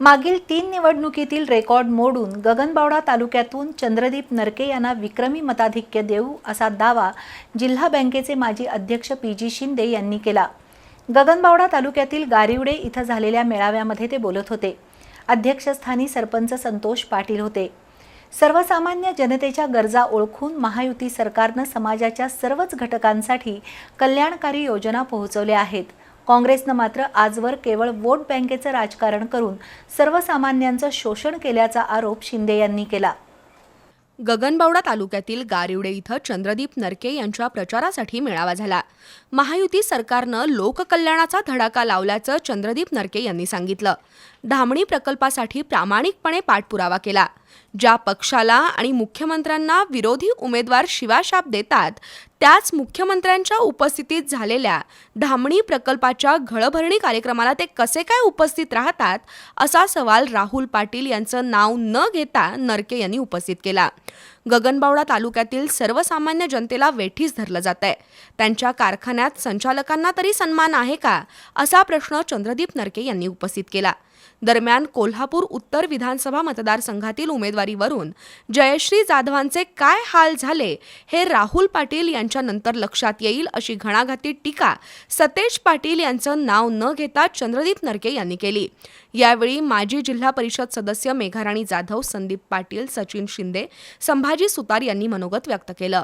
मागील तीन निवडणुकीतील रेकॉर्ड मोडून गगनबावडा तालुक्यातून चंद्रदीप नरके यांना विक्रमी मताधिक्य देऊ असा दावा जिल्हा बँकेचे माजी अध्यक्ष पी जी शिंदे यांनी केला. गगनबावडा तालुक्यातील गारिवडे इथं झालेल्या मेळाव्यामध्ये ते बोलत होते. अध्यक्षस्थानी सरपंच संतोष पाटील होते. सर्वसामान्य जनतेच्या गरजा ओळखून महायुती सरकारनं समाजाच्या सर्वच घटकांसाठी कल्याणकारी योजना पोहोचवल्या आहेत. काँग्रेसनं मात्र आजवर केवळ वोट बँकेचं राजकारण करून सर्वसामान्यांचं शोषण केल्याचा आरोप शिंदे यांनी केला. गगनबावडा तालुक्यातील गारिवडे इथं चंद्रदीप नरके यांच्या प्रचारासाठी मेळावा झाला. महायुती सरकारनं लोककल्याणाचा धडाका लावल्याचं चंद्रदीप नरके यांनी सांगितलं. धामणी प्रकल्पासाठी प्रामाणिकपणे पाठपुरावा केला. ज्या पक्षाला आणि मुख्यमंत्र्यांना विरोधी उमेदवार शिवाशाप देतात त्याच मुख्यमंत्र्यांच्या उपस्थितीत झालेल्या धामणी प्रकल्पाच्या घळभरणी कार्यक्रमाला ते कसे काय उपस्थित राहतात असा सवाल राहुल पाटील यांचं नाव न घेता नरके यांनी उपस्थित केला. गगनबावडा तालुक्यातील सर्वसामान्य जनतेला वेठीस धरलं जात आहे. त्यांच्या कारखान्यात संचालकांना तरी सन्मान आहे का? असा प्रश्न चंद्रदीप नरके यांनी उपस्थित केला. दरम्यान कोल्हापूर उत्तर विधानसभा मतदारसंघातील उमेदवारीवरून जयश्री जाधवांचे काय हाल झाले हे राहुल पाटील यांच्या नंतर लक्षात येईल अशी घणाघाती टीका सतेज पाटील यांचं नाव न घेता चंद्रदीप नरके यांनी केली. यावेळी माजी जिल्हा परिषद सदस्य मेघाराणी जाधव संदीप पाटील सचिन शिंदे संभाजी सुतार यांनी मनोगत व्यक्त केलं.